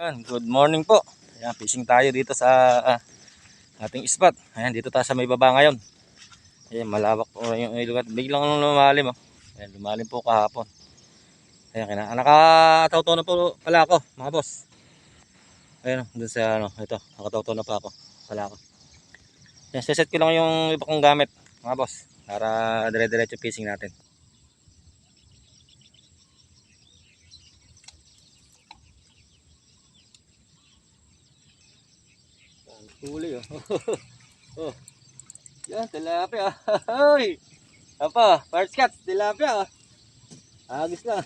Ayan, good morning po. Ayan, fishing tayo dito sa ah, ating spot. Ayan, dito tayo sa may baba ngayon. Ayan, malawak po yung ilog at biglang lumalim. Oh. Ayan, lumalim po kahapon. Ayan, kina nakataw na po pala ako, mga boss. Ayan, dun sa ano, ito, nakataw na pa ako. Pala ako. Ayan, siset ko lang yung iba kong gamit, mga boss. Para dire-diretso fishing natin. Huli oh. oh. Yan, tilapia. Hoy! Apa, first cut, tilapia. Agis lang.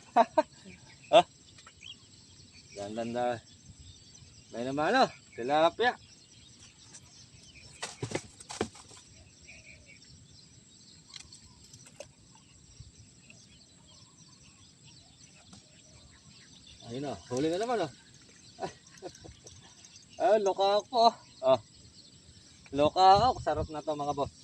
ah. Yan, landa. May naman oh, tilapia. Ayun oh, huli na naman oh. Ah, loka ako. Oh. Loka ako. Sarap na to mga boss.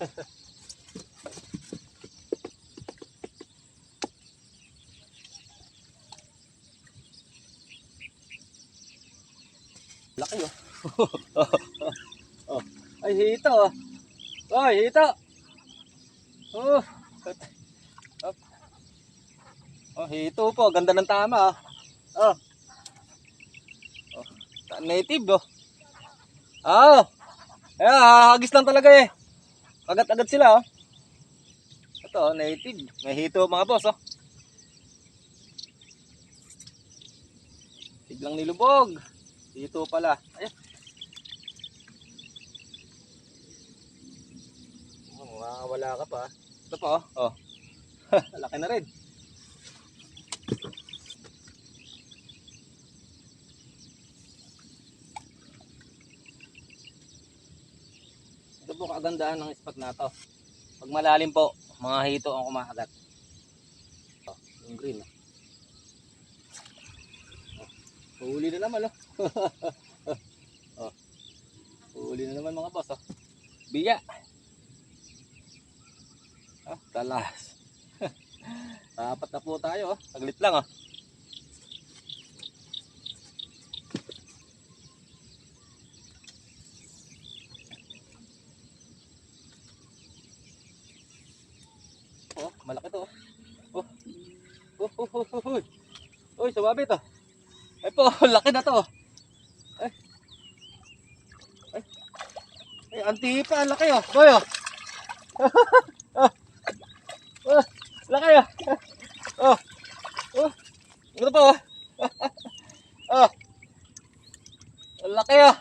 Laki oh. oh. Ay, hito oh. Ay, hito. Oh. Oh, hito po. Ganda ng tama. Oh. oh. Native oh. Ah. Ayan, hagis lang talaga eh. Agad-agad sila oh. Ito oh, native. May hito mga boss oh. Biglang nilubog. Hito pala. Ayan. Oh, wala ka pa. Ito pa oh. Oh. Laki na rin. Ito po kagandahan ng spot na to. Pag malalim po, mga hito ang kumakagat. Oh, yung green. Oh. Oh, huli na naman oh. oh. Huli na naman mga boss oh. Biya. Oh, talas. Apat na po tayo oh. Saglit lang oh malaki to. Oh. Oh, oh, oh, oh, oh. Uy, sumabi to. Ay po, laki na to. Ay. Ay. Ay, antipa, laki oh. Boy oh. oh. Oh, laki oh. Oh. Oh. Ito pa oh. oh. Laki oh.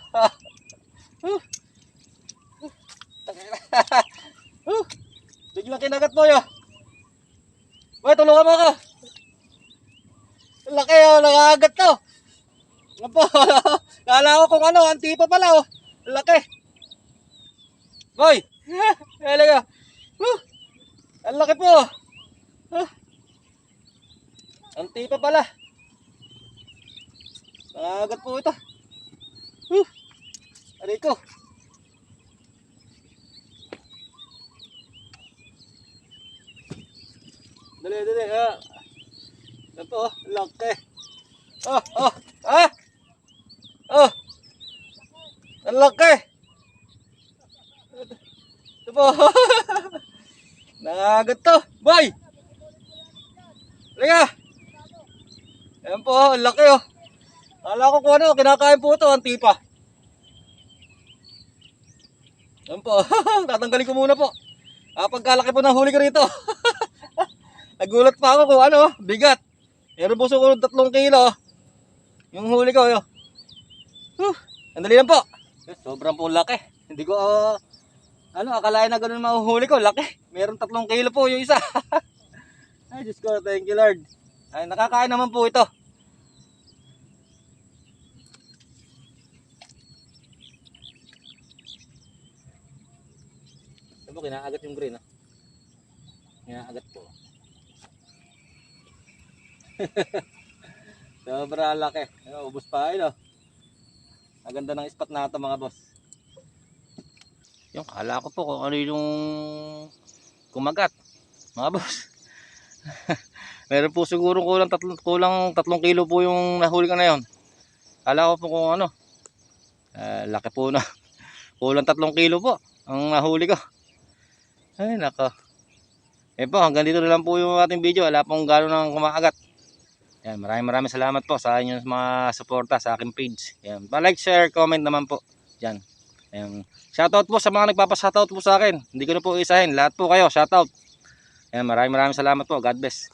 Oh. Oh. Biglang kinagat mo yun. Boy, tulungan mo ako. Laki oh, nakagat to. Ano po? Kala ko kung ano, antipa pala oh. Laki. Boy. Talaga. Uh, ang laki po. Uh, antipa pala. Nakagat po ito. Uh, aray ko. Dali, dali. Ah. Ito, oh, laki. Oh, oh, ah! Oh! Ang laki! Ito po. Nangagat to. Boy! Liga! Ayan po, ang laki oh. Kala ko kung ano, kinakain po ito, ang tipa. Ayan po, tatanggalin ko muna po. Ah, pagkalaki po ng huli ko rito. Nagulat pa ako kung ano, bigat. Meron po ko tatlong kilo. Yung huli ko, yun. Huh, andali lang po. Sobrang po laki. Hindi ko, ah, ano, akalain na ganun mahuhuli ko. Laki. Meron tatlong kilo po yung isa. Ay, Diyos ko, thank you Lord. Ay, nakakain naman po ito. Ito po, kinaagat yung green, ah. Kinaagat po. Sobra laki. Ubos pa yun, oh. Maganda ng spot na ito mga boss. Yung kala ko po kung ano yung kumagat. Mga boss. Meron po siguro kulang tatlong, kulang tatlong kilo po yung nahuli ko na yon. Kala ko po kung ano. eh, laki po na. Kulang tatlong kilo po ang nahuli ko. Ay, nako. Eh po, hanggang dito na lang po yung ating video. Wala pong gano'n nang kumakagat. Yan, maraming maraming salamat po sa inyong mga suporta sa aking page. Yan, pa-like, share, comment naman po. Yan. Yan. Shoutout po sa mga nagpapa-shoutout po sa akin. Hindi ko na po isahin. Lahat po kayo, shoutout. Yan, maraming maraming salamat po. God bless.